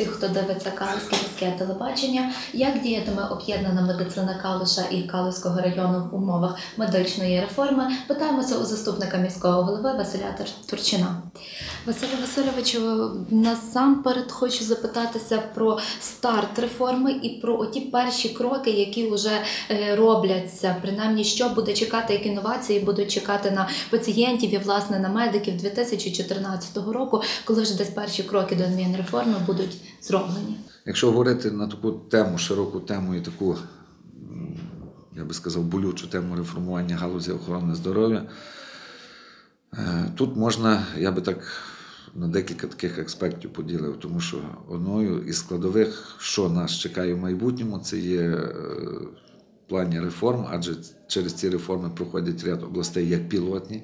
Всіх, хто дивиться Калузьке міське телебачення. Як діятиме об'єднана медицина Калуша і Калузького району в умовах медичної реформи? Питаємося у заступника міського голови Василя Тур- Турчина. Василю Васильовичу, насамперед хочу запитатися про старт реформи і про ті перші кроки, які вже е, робляться. Принаймні, що буде чекати, які інновації будуть чекати на пацієнтів і власне на медиків 2014 року, коли ж десь перші кроки до адмінреформи будуть зроблені. Якщо говорити на таку тему, широку тему і таку, я би сказав, болючу тему реформування галузі охорони здоров'я, е, тут можна, я би так на декілька таких аспектів поділив, тому що одною із складових, що нас чекає в майбутньому, це є е, плані реформ, адже через ці реформи проходять ряд областей як пілотні.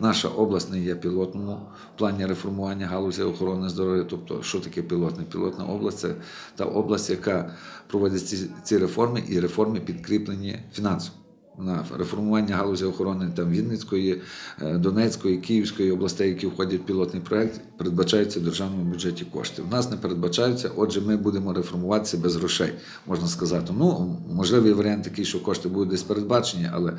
Наша область не є пілотному в плані реформування галузі охорони здоров'я. Тобто, що таке пілотне? Пілотна область це та область, яка проводить ці, ці реформи, і реформи підкріплені фінансово. На реформування галузі охорони там Вінницької, е, Донецької, Київської областей, які входять в пілотний проект, передбачаються в державному бюджеті кошти. В нас не передбачаються, отже, ми будемо реформуватися без грошей, можна сказати. Ну, можливий варіант такий, що кошти будуть десь передбачені, але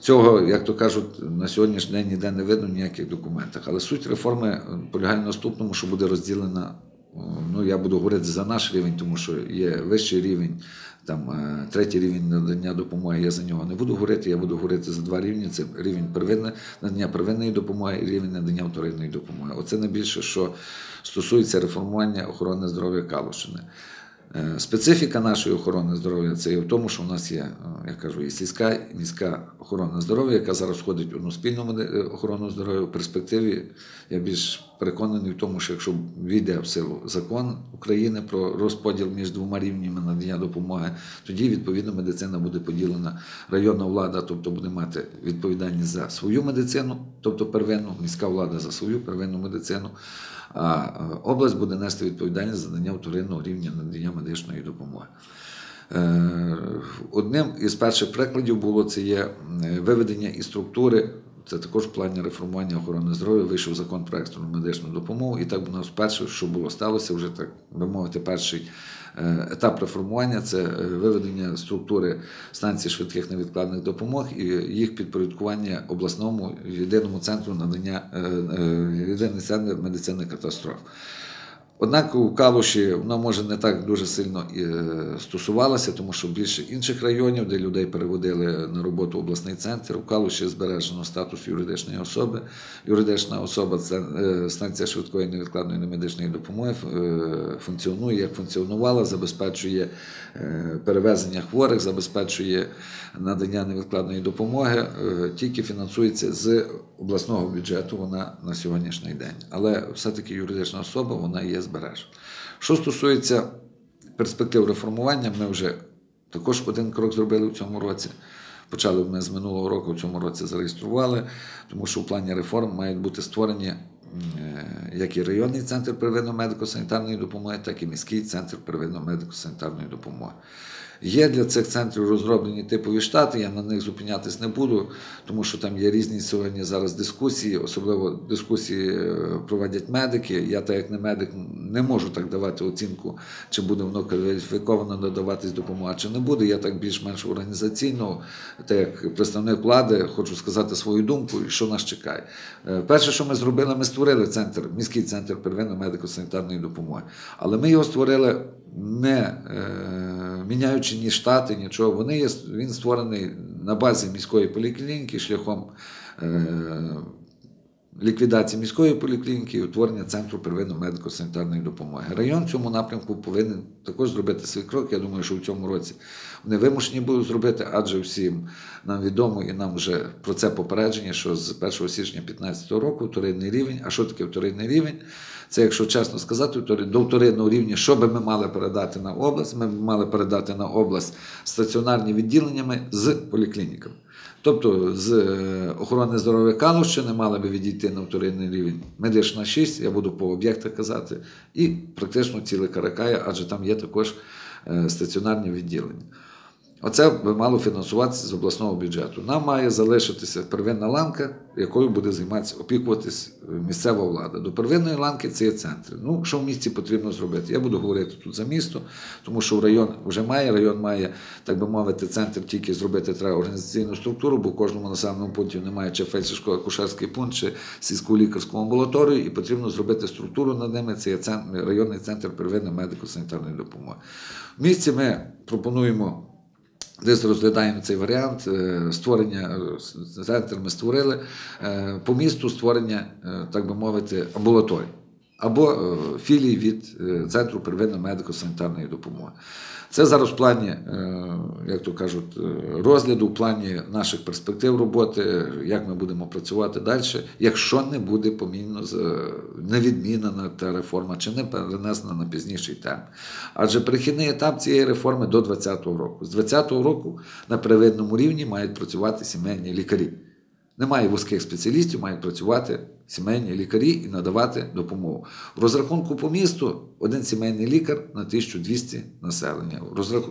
Цього, як то кажуть, на сьогоднішній день ніде не видно в ніяких документах. Але суть реформи е, полягає в наступному, що буде розділена. е, Ну, я буду говорити за наш рівень, тому що є вищий рівень, там е, третій рівень надання допомоги. Я за нього не буду говорити. Я буду говорити за два рівні: це рівень первинне надання первинної допомоги і рівень надання вторинної допомоги. Оце найбільше, що стосується реформування охорони здоров'я Калушини. Е, Специфіка нашої охорони здоров'я це є в тому, що у нас є, е, я кажу, і сільська і міська охорона здоров'я, яка зараз входить в одну спільну охорону здоров'я. В перспективі я більш переконаний в тому, що якщо війде в силу закон України про розподіл між двома рівнями надання допомоги, тоді відповідно медицина буде поділена. Районна влада, тобто буде мати відповідальність за свою медицину, тобто первинну, міська влада за свою первинну медицину. А е, область буде нести відповідальність за надання вторинного рівня надання медичної допомоги. Е, Одним із перших прикладів було це є виведення із структури. Це також в плані реформування охорони здоров'я вийшов закон про екстрену медичну допомогу. І так у нас перше, що було сталося, вже так би мовити, перший е, етап реформування це е, виведення структури станцій швидких невідкладних допомог і їх підпорядкування обласному єдиному центру надання е, єдиний центр медицини катастроф. Однак у Калуші вона може не так дуже сильно е, стосувалася, тому що більше інших районів, де людей переводили на роботу в обласний центр. У Калуші збережено статус юридичної особи. Юридична особа це е, станція швидкої невідкладної медичної допомоги е, функціонує, як функціонувала, забезпечує перевезення хворих, забезпечує надання невідкладної допомоги, тільки фінансується з обласного бюджету вона на сьогоднішній день. Але все-таки юридична особа вона є збережена. Що стосується перспектив реформування, ми вже також один крок зробили в цьому році. Почали ми з минулого року в цьому році зареєстрували, тому що в плані реформ мають бути створені е, як і районний центр первинної медико-санітарної допомоги, так і міський центр первинної медико-санітарної допомоги. Є для цих центрів розроблені типові штати, я на них зупинятись не буду, тому що там є різні сьогодні зараз дискусії, особливо дискусії е, проводять медики. Я, так як не медик, не можу так давати оцінку, чи буде воно кваліфіковано надаватись допомога, чи не буде. Я так більш-менш організаційно, так як представник влади, хочу сказати свою думку, і що нас чекає. Е, Перше, що ми зробили, ми створили центр, міський центр первинної медико-санітарної допомоги. Але ми його створили не е, міняючи ні штати, нічого. Вони є, він створений на базі міської поліклініки шляхом е, ліквідації міської поліклініки і утворення центру первинної медико-санітарної допомоги. Район цьому напрямку повинен також зробити свій крок. Я думаю, що в цьому році вони вимушені будуть зробити, адже всім нам відомо і нам вже про це попередження, що з 1 січня 2015 року вторинний рівень. А що таке вторинний рівень? Це, якщо чесно сказати, до вторинного рівня, що би ми мали передати на область, ми б мали передати на область стаціонарні відділеннями з поліклініками. Тобто з е, охорони здоров'я Калущини мали би відійти на вторинний рівень медична 6, я буду по об'єктах казати, і практично ціле Каракая, адже там є також е, стаціонарні відділення. Оце би мало фінансуватися з обласного бюджету. Нам має залишитися первинна ланка, якою буде займатися, опікуватись е, місцева влада. До первинної ланки це є центри. Ну, що в місті потрібно зробити? Я буду говорити тут за місто, тому що район вже має, район має, так би мовити, центр тільки зробити треба організаційну структуру, бо в кожному населеному пункті немає чи фельдшерсько-акушерський пункт, чи сільську лікарську амбулаторію, і потрібно зробити структуру над ними. Це є центр, районний центр первинної медико-санітарної допомоги. В місті ми пропонуємо. Десь розглядаємо цей варіант е, створення е, центр ми створили е, по місту створення, так би мовити, амбулаторій або е, філій від е, центру первинної медико-санітарної допомоги. Це зараз в плані, е, як то кажуть, розгляду, в плані наших перспектив роботи, як ми будемо працювати далі, якщо не буде помінено з- не та реформа чи не перенесена на пізніший термін. Адже перехідний етап цієї реформи до 2020 року. З 2020 року на первинному рівні мають працювати сімейні лікарі. Немає вузьких спеціалістів, мають працювати сімейні лікарі і надавати допомогу. В розрахунку по місту один сімейний лікар на 1200 населення,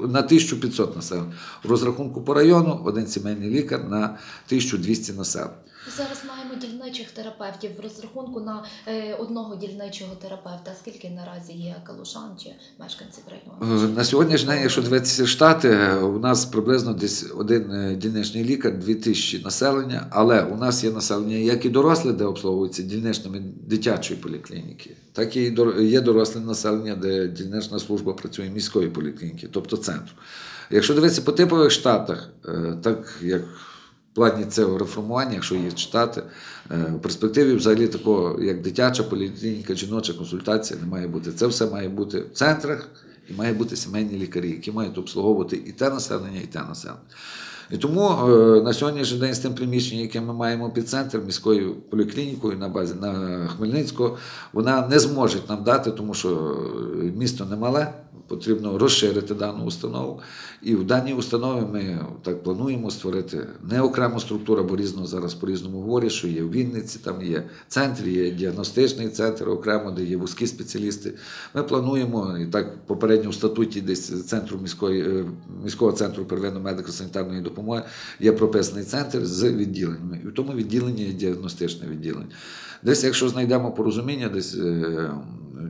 на 1500 населення. В розрахунку по району один сімейний лікар на 1200 населення. Зараз маємо дільничих терапевтів в розрахунку на е, одного дільничого терапевта. Скільки наразі є калушан чи мешканців району? Е, На сьогоднішній день, якщо дивитися штати, у нас приблизно десь один е, дільничний лікар, 2000 населення, але у нас є населення як і доросле, де обслуговуються дільничними дитячої поліклініки, так і є доросле населення, де дільнична служба працює міської поліклініки, тобто центру. Якщо дивитися по типових штатах, так як плані цього реформування, якщо є читати, е, в перспективі взагалі такого, як дитяча поліклініка, жіноча консультація не має бути. Це все має бути в центрах і має бути сімейні лікарі, які мають обслуговувати і те населення, і те населення. І тому е, на сьогоднішній день з тим приміщенням, яке ми маємо під центр міською поліклінікою на базі на Хмельницького, вона не зможе нам дати, тому що е, місто не мале, потрібно розширити дану установу. І в даній установі ми так плануємо створити не окрему структуру, бо різно зараз по-різному говорять, що є в Вінниці, там є центр, є діагностичний центр окремо, де є вузькі спеціалісти. Ми плануємо, і так попередньо в статуті десь центру міської, е, міського центру первинної медико-санітарної допомоги є прописаний центр з відділеннями. І в тому відділенні є діагностичне відділення. Десь, якщо знайдемо порозуміння, десь е,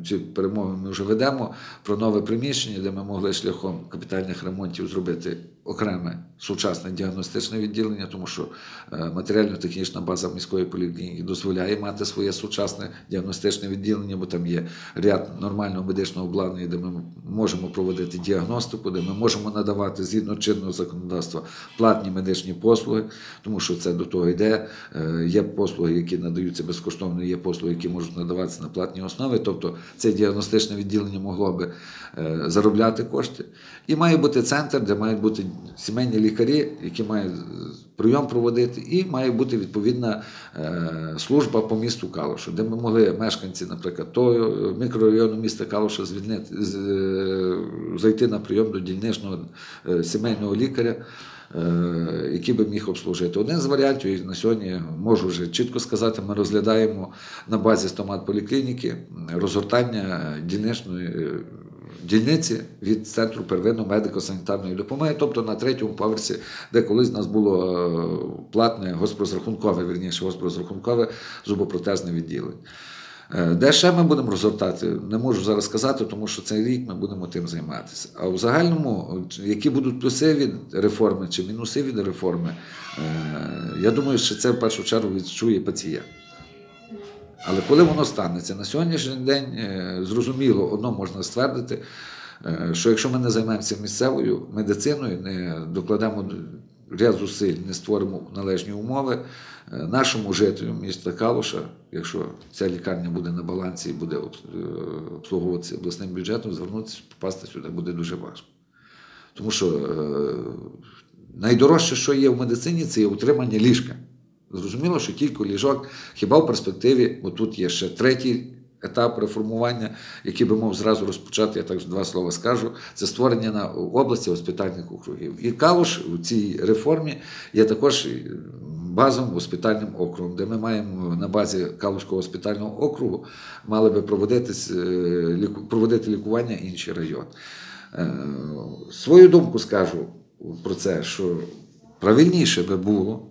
ці перемови ми вже ведемо про нове приміщення, де ми могли шляхом капітальних ремонтів зробити окреме сучасне діагностичне відділення, тому що е, матеріально-технічна база міської поліклініки дозволяє мати своє сучасне діагностичне відділення, бо там є ряд нормального медичного обладнання, де ми можемо проводити діагностику, де ми можемо надавати згідно чинного законодавства платні медичні послуги, тому що це до того йде. Е, Є послуги, які надаються безкоштовно, є послуги, які можуть надаватися на платній основі. Тобто це діагностичне відділення могло би е, заробляти кошти. І має бути центр, де мають бути сімейні лікарі, які мають прийом проводити, і має бути відповідна е, служба по місту Калушу, де ми могли мешканці, наприклад, того мікрорайону міста Калуша звільнити, е, зайти на прийом до дільничного е, сімейного лікаря. Який би міг обслужити. Один з варіантів, і на сьогодні можу вже чітко сказати, ми розглядаємо на базі стомат поліклініки розгортання дільничної дільниці від центру первинної медико-санітарної допомоги, тобто на третьому поверсі, де колись у нас було е, платне госпрозрахункове, вірніше, госпрозрахункове зубопротезне відділення. Е, Де ще ми будемо розгортати, не можу зараз сказати, тому що цей рік ми будемо тим займатися. А в загальному, які будуть плюси від реформи чи мінуси від реформи, е, я думаю, що це в першу чергу відчує пацієнт. Але коли воно станеться, на сьогоднішній день е, зрозуміло, одно можна ствердити, е, що якщо ми не займаємося місцевою медициною, не докладемо ряд зусиль, не створимо належні умови, е, нашому жителю міста Калуша, якщо ця лікарня буде на балансі і буде обслуговуватися обласним бюджетом, звернутися, попасти сюди буде дуже важко. Тому що найдорожче, що є в медицині, це є утримання ліжка. Зрозуміло, що кілька ліжок, хіба в перспективі, бо тут є ще третій етап реформування, який би мав зразу розпочати, я так два слова скажу, це створення на області госпітальних округів. І Калуш у цій реформі є також базовим госпітальним округом, де ми маємо на базі Калушського госпітального округу мали би е, проводити лікування інші райони. Е, Свою думку скажу. про це, що правильніше би було.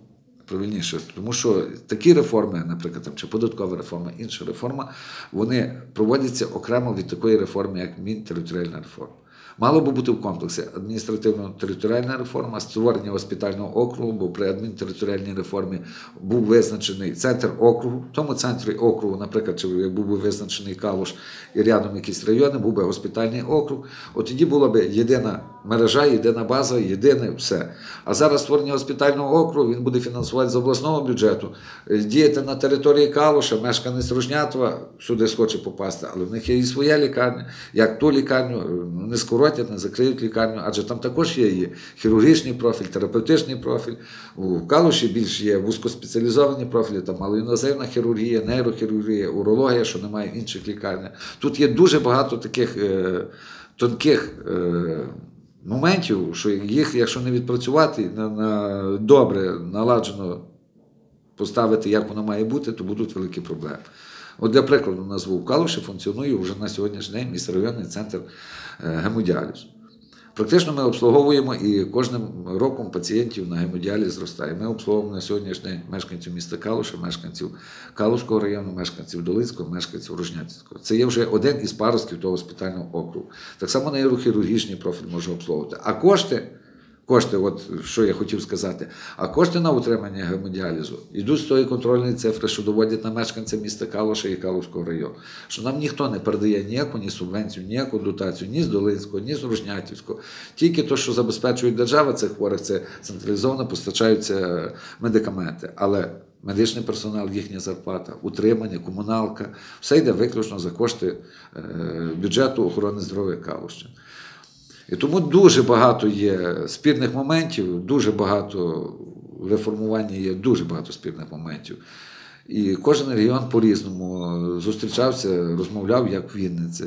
Правильніше, тому що такі реформи, наприклад, там, чи податкова реформа, інша реформа, вони проводяться окремо від такої реформи, як Мінтериторіальна реформа. Мало би бути в комплексі адміністративно-територіальна реформа, створення госпітального округу, бо при адмінтериторіальній реформі був визначений центр округу. В тому центрі округу, наприклад, чи був би визначений Калуш і рядом якісь райони, був би госпітальний округ. От тоді була б єдина мережа, єдина база, єдине все. А зараз створення госпітального округу він буде фінансувати з обласного бюджету, Е, діяти на території Калуша, мешканець Рожнятова сюди схоче попасти, але в них є і своя лікарня. Як ту лікарню е, не скоротять, не закриють лікарню, адже там також є і хірургічний профіль, терапевтичний профіль. У Калуші більш є вузькоспеціалізовані профілі, там малоінвазивна хірургія, нейрохірургія, урологія, що немає інших лікарнях. Тут є дуже багато таких е, тонких. Моментів, що їх, якщо не відпрацювати на, на добре наладжено поставити, як воно має бути, то будуть великі проблеми. От для прикладу назву Калуші функціонує вже на сьогоднішній день міськрайонний центр е, гемодіалізу. Практично ми обслуговуємо і кожним роком пацієнтів на гемодіаліз зростає. Ми обслуговуємо на сьогоднішній мешканців міста Калуша, мешканців Калуського району, мешканців Долинського, мешканців Рожнятського. Це є вже один із паростків того госпітального округу. Так само нейрохірургічний профіль може обслуговувати. А кошти Кошти, от що я хотів сказати, а кошти на утримання гемодіалізу йдуть з тої контрольної цифри, що доводять на мешканця міста Калуша і Калуського району. Що нам ніхто не передає ніяку ні субвенцію, ніяку дотацію, ні з Долинського, ні з Ружнятівського. Тільки то, що забезпечує держава цих хворих, це централізовано постачаються медикаменти. Але медичний персонал, їхня зарплата, утримання, комуналка, все йде виключно за кошти е, бюджету охорони здоров'я Калущини. І тому дуже багато є спірних моментів, дуже багато в реформуванні є дуже багато спірних моментів. І кожен регіон по-різному зустрічався, розмовляв як в Вінниці.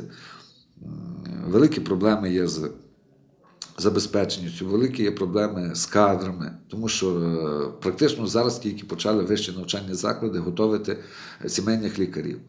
Великі проблеми є з забезпеченістю, великі є проблеми з кадрами, тому що е, практично зараз тільки почали вищі навчальні заклади готувати сімейних лікарів.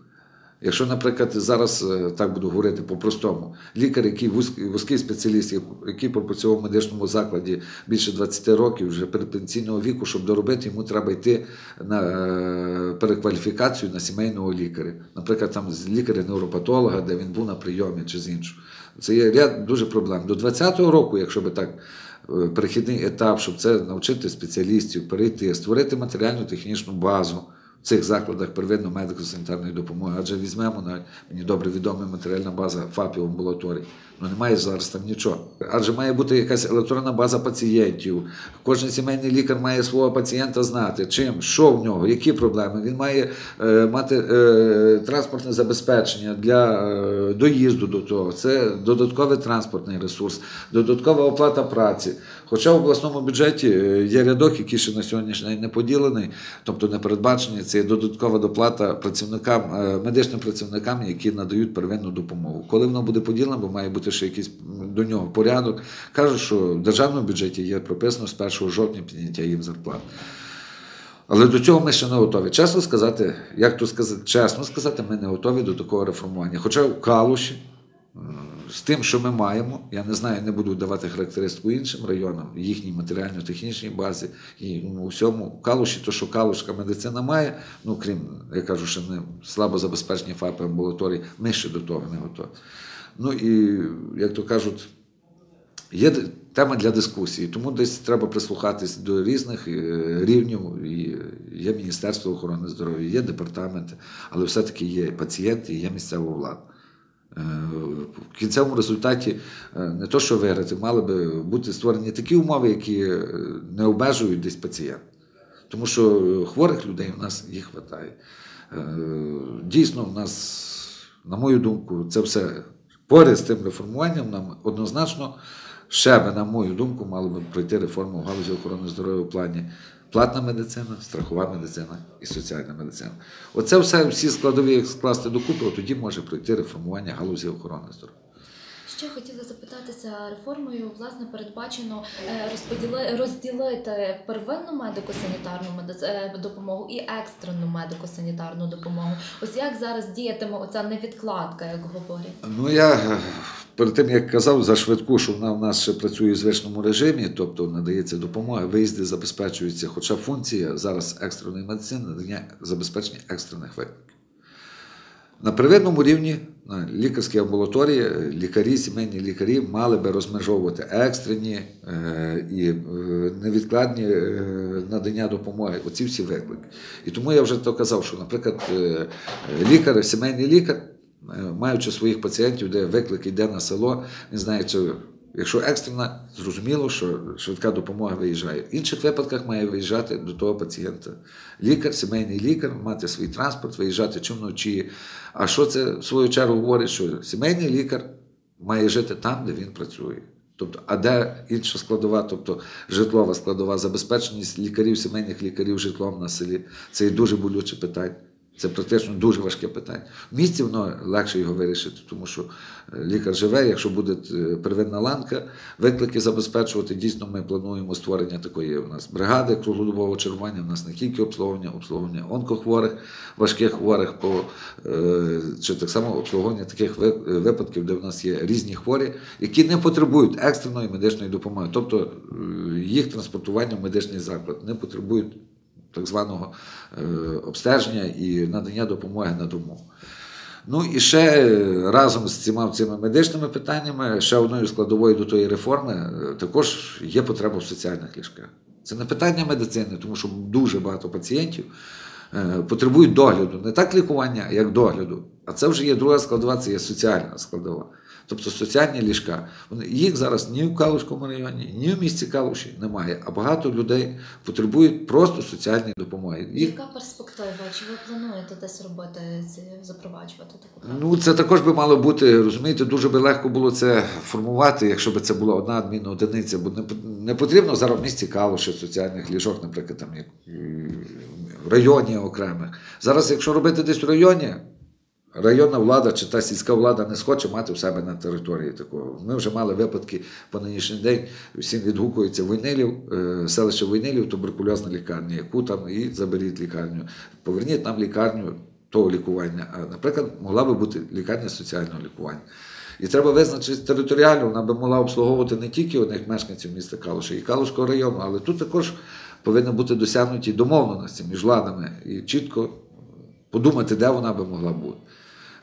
Якщо, наприклад, зараз е, так буду говорити по-простому, лікар, який вузький, вузький спеціаліст, який пропрацював в медичному закладі більше 20 років, вже передпенсійного віку, щоб доробити, йому треба йти на е, перекваліфікацію на сімейного лікаря. Наприклад, там з лікаря-невропатолога, де він був на прийомі чи з іншого. Це є ряд дуже проблем. До 20-го року, якщо би так. е, Перехідний етап, щоб це навчити спеціалістів, перейти, створити матеріально-технічну базу цих закладах первинної медико-санітарної допомоги. Адже візьмемо навіть мені добре відома матеріальна база ФАПів амбулаторій. Ну немає зараз там нічого. Адже має бути якась електронна база пацієнтів. Кожен сімейний лікар має свого пацієнта знати, чим, що в нього, які проблеми. Він має е, мати е, транспортне забезпечення для е, доїзду до того. Це додатковий транспортний ресурс, додаткова оплата праці. Хоча в обласному бюджеті е, є рядок, який ще на сьогоднішній день не поділений, тобто не передбачений, це є додаткова доплата працівникам, е, медичним працівникам, які надають первинну допомогу. Коли воно буде поділено, бо має бути ще якийсь до нього порядок. Кажуть, що в державному бюджеті є прописано з 1 жовтня підняття їм зарплат. Але до цього ми ще не готові. Чесно сказати, як то сказати, чесно сказати, ми не готові до такого реформування. Хоча в Калуші, з тим, що ми маємо, я не знаю, не буду давати характеристику іншим районам, їхній матеріально-технічній базі і ну, всьому. Калуші, то, що калушка медицина має, ну крім, я кажу, що не слабо забезпечені ФАПи амбулаторії, ми ще до того не готові. Ну і, як то кажуть, Є тема для дискусії, тому десь треба прислухатись до різних е, рівнів. І Є Міністерство охорони здоров'я, є департаменти, але все-таки є пацієнти є місцева влада. В кінцевому результаті е, не то, що виграти, мали би бути створені такі умови, які е, не обмежують десь пацієнт. Тому що е, хворих людей у нас їх вистачає. Дійсно, в нас, на мою думку, це все поряд з тим реформуванням нам однозначно ще би, на мою думку, мало би пройти реформу в галузі охорони здоров'я у плані платна медицина, страхова медицина і соціальна медицина. Оце все всі складові як скласти докупи, тоді може пройти реформування галузі охорони здоров'я. Ще хотіла запитатися реформою, власне, передбачено е, розподіли розділити первинну медико-санітарну е, допомогу і екстрену медико-санітарну допомогу. Ось як зараз діятиме оця невідкладка, як говорять. Ну, я перед тим як казав за швидку, що вона в нас ще працює в звичному режимі, тобто надається допомога, виїзди забезпечуються. Хоча функція зараз екстреної медицини надання забезпечення екстрених викликів. На первинному рівні на лікарській амбулаторії е, лікарі, сімейні лікарі мали би розмежовувати екстрені е, і е, невідкладні надання допомоги. Оці всі виклики. І тому я вже то казав, що, наприклад, лікар, сімейний лікар, маючи своїх пацієнтів, де виклик йде на село, він знає, чи Якщо екстрена, зрозуміло, що швидка допомога виїжджає. В інших випадках має виїжджати до того пацієнта. Лікар, сімейний лікар, мати свій транспорт, виїжджати чи вночі. А що це в свою чергу говорить, що сімейний лікар має жити там, де він працює. Тобто, а де інша складова, тобто житлова складова, забезпеченість лікарів, сімейних лікарів житлом на селі це є дуже болюче питання. Це практично дуже важке питання. В місті воно легше його вирішити, тому що е, лікар живе, якщо буде е, первинна ланка, виклики забезпечувати. Дійсно, ми плануємо створення такої у нас бригади круглодобового чергування. У нас не тільки обслуговування, обслуговування онкохворих, важких хворих, по, е, чи так само обслуговування таких випадків, де в нас є різні хворі, які не потребують екстреної медичної допомоги. Тобто їх транспортування в медичний заклад не потребують так званого е, обстеження і надання допомоги на дому. Ну і ще е, разом з цими цими медичними питаннями, ще одною складовою до тої реформи, е, також є потреба в соціальних ліжках. Це не питання медицини, тому що дуже багато пацієнтів потребують догляду, не так лікування, як догляду. А це вже є друга складова, це є соціальна складова. Тобто соціальні ліжка. Їх зараз ні в Калушському районі, ні в місті Калуші немає. А багато людей потребують просто соціальної допомоги. Їх Яка перспектива? Чи ви плануєте десь робити запроваджувати таку практику? Ну, це також би мало бути, розумієте, дуже би легко було це формувати, якщо б це була одна адмінна одиниця, бо не, потрібно зараз в місті Калуші соціальних ліжок, наприклад, там як е, в районі окремих. Зараз, якщо робити десь в районі, районна влада чи та сільська влада не схоче мати в себе на території такого. Ми вже мали випадки по нинішній день, всім відгукується Войнилів, е, селище Войнилів, туберкульозна лікарня, яку там і заберіть лікарню. Поверніть нам лікарню того лікування. А, наприклад, могла би бути лікарня соціального лікування. І треба визначити територіально, вона би могла обслуговувати не тільки одних мешканців міста Калуша і Калушського району, але тут також повинні бути досягнуті домовленості між владами і чітко подумати, де вона би могла бути.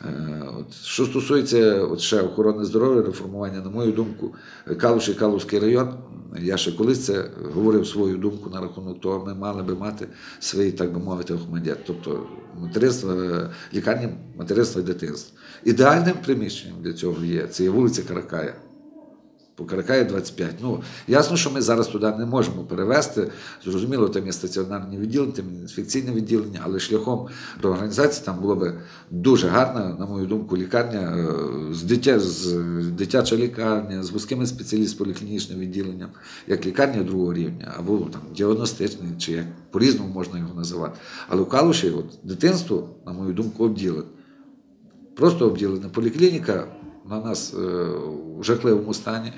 Е, От, що стосується от ще охорони здоров'я, реформування, на мою думку, Калуш і Калузький район, я ще колись це говорив свою думку на рахунок того, ми мали би мати свій, так би мовити, охмадят, тобто материнство, лікарні материнства і дитинства. Ідеальним приміщенням для цього є це є вулиця Каракая. По Каракаю 25. Ну, ясно, що ми зараз туди не можемо перевести. Зрозуміло, там є стаціонарні відділення, там є інфекційне відділення, але шляхом реорганізації там було би дуже гарна, на мою думку, лікарня е, з, дитя, з дитяча лікарня, з вузькими спеціалістами поліклінічним відділенням, як лікарня другого рівня, або там діагностичний, чи як по-різному можна його називати. Але в Калуші от, дитинство, на мою думку, обділене. Просто обділена поліклініка на нас е, в жахливому стані.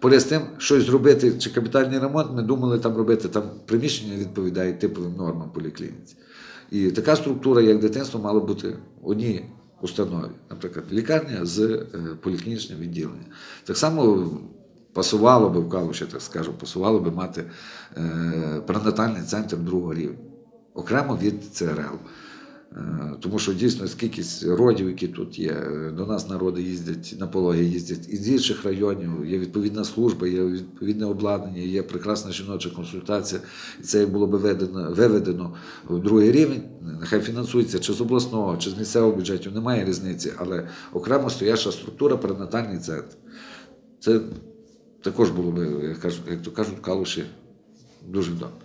Поряд з тим, щось зробити чи капітальний ремонт, ми думали там робити там приміщення відповідає типовим нормам поліклініці. І така структура, як дитинство, мала бути в одній установі, наприклад, лікарня з е, поліклінічним відділенням. Так само пасувало би в Калуші, так скажу, пасувало би мати е, перинатальний центр другого рівня, окремо від ЦРЛ. Е, Тому що дійсно кількість родів, які тут є, е, до нас народи їздять, на пологи їздять із інших районів, є відповідна служба, є відповідне обладнання, є прекрасна жіноча консультація. І це було би введено, виведено в другий рівень. Нехай фінансується чи з обласного, чи з місцевого бюджетів, немає різниці, але окремо стояча структура, перинатальний центр. Це також було би, як то кажуть, калуші дуже добре.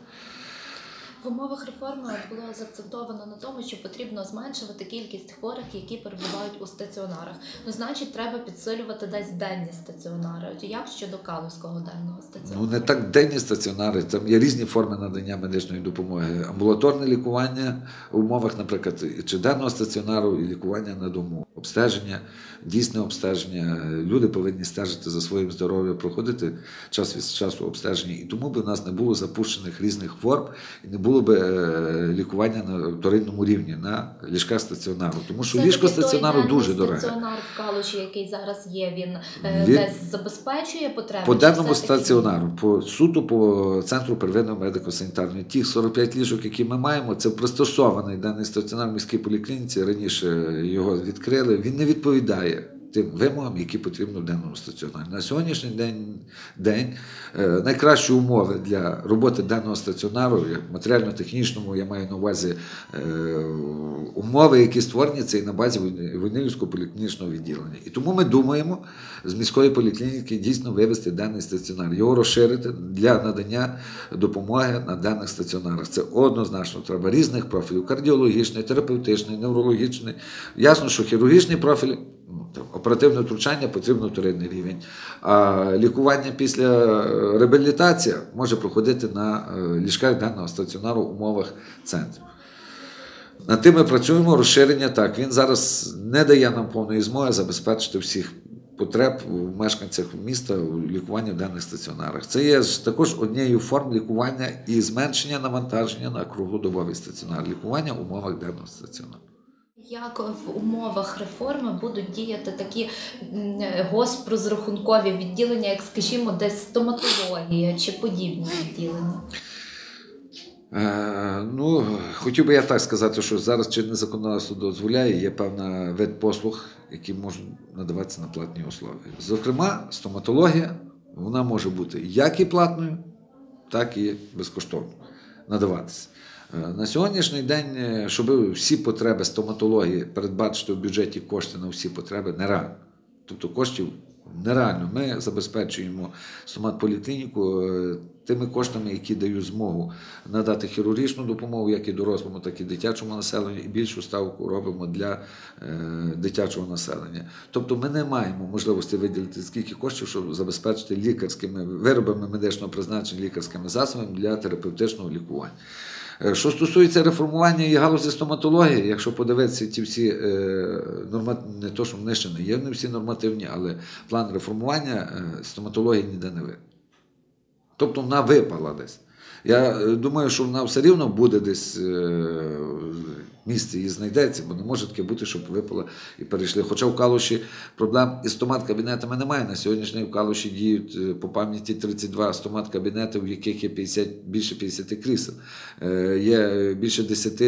Умовах реформи було заакцентовано на тому, що потрібно зменшувати кількість хворих, які перебувають у стаціонарах. Ну, значить, треба підсилювати десь денні стаціонари. От як щодо Калузького денного стаціонару? Ну, не так денні стаціонари, там є різні форми надання медичної допомоги. Амбулаторне лікування в умовах, наприклад, чи денного стаціонару, і лікування на дому, обстеження, дійсне обстеження. Люди повинні стежити за своїм здоров'ям, проходити час від часу обстеження. І тому би в нас не було запущених різних форм, і не було було б е, лікування на вторинному рівні на ліжках стаціонару. Тому що Все-таки ліжко стаціонару дуже дороге. Стаціонар в Калуші, який зараз є, він, е, Він- десь забезпечує потреби. По чи денному стаціонару, по суто по центру первинної медико-санітарної. Ті 45 ліжок, які ми маємо, це пристосований денний стаціонар в міській поліклініці. Раніше його відкрили. Він не відповідає тим вимогам, які потрібні в денному стаціонарі. На сьогоднішній день, день е, найкращі умови для роботи денного стаціонару, матеріально-технічному, я маю на увазі е, умови, які створені це і на базі Войнилівського поліклінічного відділення. І тому ми думаємо з міської поліклініки дійсно вивести денний стаціонар, його розширити для надання допомоги на денних стаціонарах. Це однозначно треба різних профілів: кардіологічний, терапевтичний, неврологічний. Ясно, що хірургічний профіль. Оперативне втручання потрібно вторинний рівень. А лікування після е, реабілітації може проходити на е, ліжках денного стаціонару в умовах центрів. Над тим ми працюємо, розширення так. Він зараз не дає нам повної змоги забезпечити всіх потреб у мешканцях міста у лікуванні в денних стаціонарах. Це є також однією форм лікування і зменшення навантаження на круглодобовий стаціонар, лікування в умовах денного стаціонару. Як в умовах реформи будуть діяти такі госпрозрахункові відділення, як, скажімо, десь стоматологія чи подібні відділення? Е, ну, хотів би я так сказати, що зараз чинне законодавство дозволяє, є певна вид послуг, які можуть надаватися на платній основі. Зокрема, стоматологія вона може бути як і платною, так і безкоштовно надаватися. Е, На сьогоднішній день, е, щоб всі потреби стоматології передбачити в бюджеті кошти на всі потреби, нереально. Тобто коштів нереально. Ми забезпечуємо стоматполіклініку е, тими коштами, які дають змогу надати хірургічну допомогу, як і дорослому, так і дитячому населенню, і більшу ставку робимо для дитячого населення. Тобто ми не маємо можливості виділити скільки коштів, щоб забезпечити лікарськими виробами медичного призначення, лікарськими засобами для терапевтичного лікування. Е, Що стосується реформування і галузі стоматології, якщо подивитися ті всі е, норма... не то, що вони ще не є, не всі нормативні, але план реформування е, стоматології ніде не видно. Тобто вона випала десь. Я е, думаю, що вона все рівно буде десь е, місце її знайдеться, бо не може таке бути, щоб випала і перейшли. Хоча в Калуші проблем із стомат-кабінетами немає. На сьогоднішній в Калуші діють е, по пам'яті 32 стомат-кабінети, в яких є 50, більше 50 крісел. Є більше 10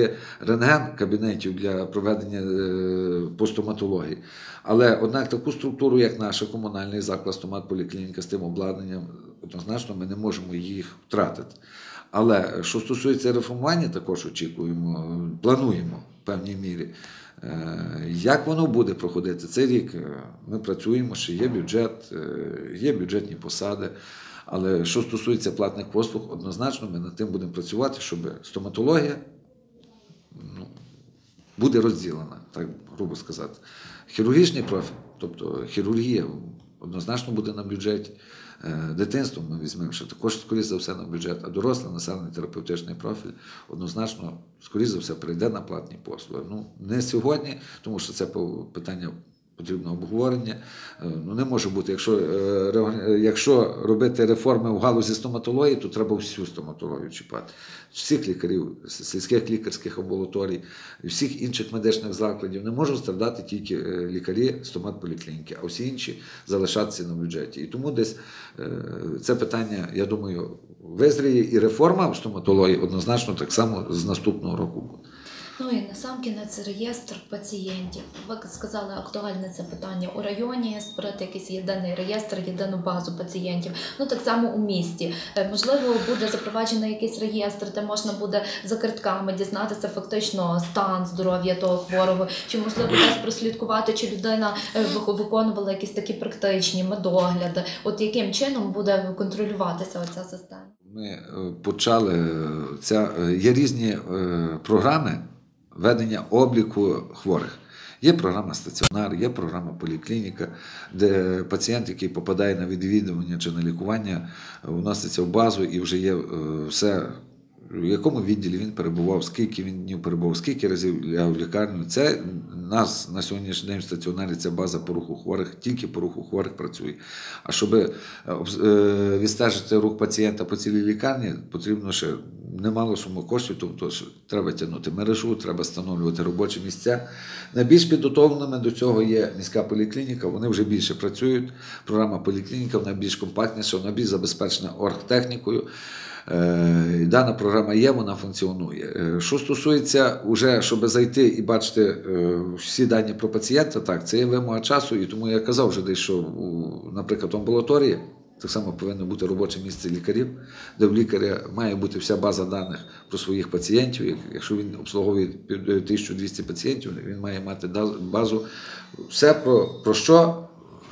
рентген-кабінетів для проведення по стоматології. Але однак таку структуру, як наша комунальний заклад стомат-поліклініка з тим обладнанням, однозначно ми не можемо їх втратити. Але що стосується реформування, також очікуємо, плануємо в певній мірі. Е, Як воно буде проходити цей рік? е, Ми працюємо, ще є бюджет, е, є бюджетні посади. Але що стосується платних послуг, однозначно ми над тим будемо працювати, щоб стоматологія ну, буде розділена, так грубо сказати. Хірургічний профіль, тобто хірургія однозначно буде на бюджеті. Е, Дитинство ми візьмемо, що також, скоріш за все, на бюджет, а дорослий населений терапевтичний профіль однозначно, скоріш за все, прийде на платні послуги. Ну, не сьогодні, тому що це питання потрібно обговорення. Е, Ну, не може бути, якщо, е, якщо робити реформи в галузі стоматології, то треба всю стоматологію чіпати. Всіх лікарів, сільських лікарських амбулаторій, всіх інших медичних закладів не можуть страдати тільки е, лікарі стоматполіклініки, а всі інші залишатися на бюджеті. І тому десь це питання, я думаю, визріє і реформа в стоматології однозначно так само з наступного року буде. Ну і насамкінець реєстр пацієнтів. Ви сказали, актуальне це питання у районі, створити якийсь єдиний реєстр, єдину базу пацієнтів. Ну так само у місті. Е, Можливо, буде запроваджений якийсь реєстр, де можна буде за картками дізнатися фактично стан здоров'я того хворого, чи можливо десь прослідкувати, чи людина е, виконувала якісь такі практичні медогляди. От яким чином буде контролюватися оця система? Ми е, почали ця є різні програми ведення обліку хворих. Є програма стаціонар, є програма поліклініка, де пацієнт, який попадає на відвідування чи на лікування, вноситься в базу і вже є е, все в якому відділі він перебував, скільки він днів перебував, скільки разів лягав в лікарню. Це нас на сьогоднішній день в стаціонарі ця база по руху хворих, тільки по руху хворих працює. А щоб е, е, відстежити рух пацієнта по цілій лікарні, потрібно ще немало суми коштів, тобто треба тягнути мережу, треба встановлювати робочі місця. Найбільш підготовленими до цього є міська поліклініка, вони вже більше працюють. Програма поліклініка вона більш компактніша, вона більш забезпечена оргтехнікою. Е, Дана програма є, вона функціонує. Е, Що стосується, уже, щоб зайти і бачити е, всі дані про пацієнта, так, це є вимога часу, і тому я казав вже десь, що, наприклад, амбулаторії так само повинно бути робоче місце лікарів, де в лікаря має бути вся база даних про своїх пацієнтів. Якщо він обслуговує 1200 пацієнтів, він має мати базу все про, про що,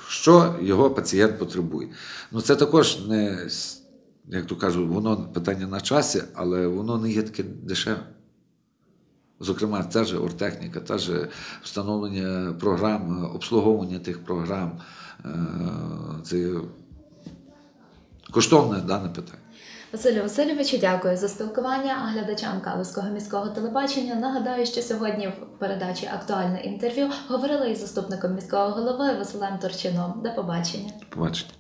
що його пацієнт потребує. Ну це також не, як то кажуть, воно питання на часі, але воно не є таке дешеве. Зокрема, та ж ортехніка, та ж встановлення програм, обслуговування тих програм. е, Це коштовне дане питання. Василю Васильовичу, дякую за спілкування. А глядачам Калузького міського телебачення нагадаю, що сьогодні в передачі Актуальне інтерв'ю говорили із заступником міського голови Василем Торчином. До побачення. Побачення.